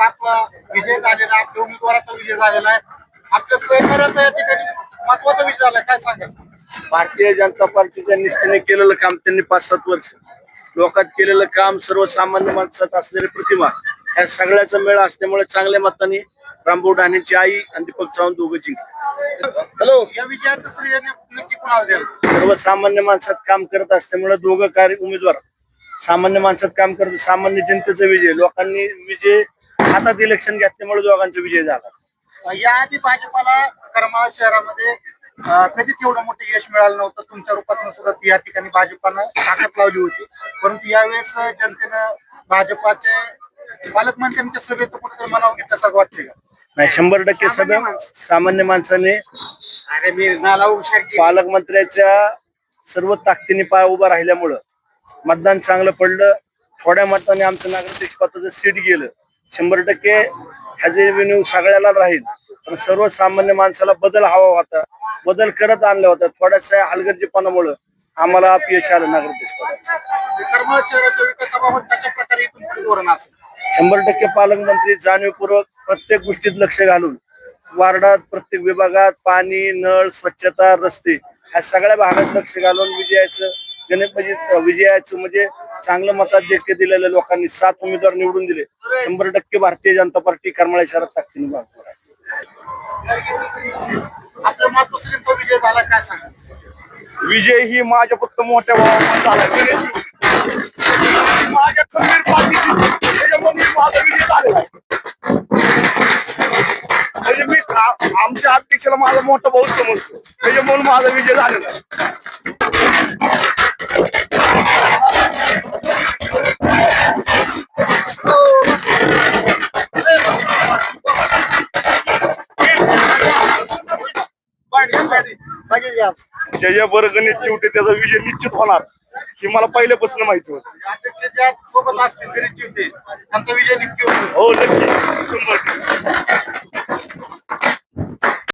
आपला विजय झालेला आहे, आपल्या उमेदवाराचा विजय झालेला आहे. आपल्या सहकार्याचा या ठिकाणी महत्त्वाचा विजय झाला काय सांगाल? भारतीय जनता पार्टीच्या निष्ठेने केलेलं काम त्यांनी पाच सात वर्ष. लोकात केलेलं काम सर्वसामान्य माणसात असलेली प्रतिमा ह्या सगळ्याचा मेळ असल्यामुळे चांगल्या मताने रामभाऊ ढाणेची आई आणि दीपक चव्हाण दोघं जिंकले. हॅलो या विजयाचं श्रेय नक्की कोणाला द्याल? सर्वसामान्य माणसात काम करत असल्यामुळे दोघं कार्य उमेदवार. सामान्य माणसात काम करत सामान्य जनतेचा विजय. लोकांनी विजय हातात इलेक्शन घेतल्यामुळे दोघांचा विजय झाला. याआधी भाजपाला करमाळा शहरामध्ये कधीच एवढं मोठं यश मिळालं नव्हतं. तुमच्या रूपातून सुद्धा या ठिकाणी भाजपानं ताकद लावली होती. परंतु यावेळेस जनतेनं भाजपाचे पालकमंत्र्यांच्या सभेत कुठेतरी मनाव घेतल्यासारखं वाटते का? नाही शंभर टक्के सगळं सामान्य माणसाने अरे मी नाला पालकमंत्र्याच्या सर्व ताकदीने पाय उभा राहिल्यामुळं मतदान चांगलं पडलं. थोड्या मताने आमचं नागरिक पदाचं सीट गेलं. शंभर टक्के ह्याचे रेव्हेन्यू सगळ्याला राहील पण सर्वसामान्य माणसाला बदल हवा होता बदल करत आणला होता थोड्याशा हलगर्जीपणामुळं आम्हाला अपयश आलं नागरिक शंभर टक्के पालकमंत्री जाणीवपूर्वक प्रत्येक गोष्टीत लक्ष घालून वार्डात प्रत्येक विभागात पाणी नळ स्वच्छता रस्ते ह्या सगळ्या भागात लक्ष घालून विजयाचं गणेश म्हणजे विजयाचं म्हणजे चांगलं देखील दिलेल्या लोकांनी सात उमेदवार निवडून दिले. शंभर टक्के भारतीय जनता पार्टी करमाळा शहरात ताकदीने मातोश्रींचा विजय झाला काय सांगा? विजय ही माझ्या फक्त मोठ्या भावामध्ये झाला. गणेश माझ्या खंबीर पाठीशी त्याच्यामुळे मी माझा विजय झालेला आहे. म्हणजे मी आ- आमच्या अध्यक्षाला माझा मोठा भाऊ समजतो. त्याच्यामुळे माझा विजय झालेला आहे. मागे घ्या ज्याच्या बरं गणित चिवटे त्याचा विजय निश्चित होणार ही मला पहिल्यापासून माहिती होती. ज्या होतो हो नक्की.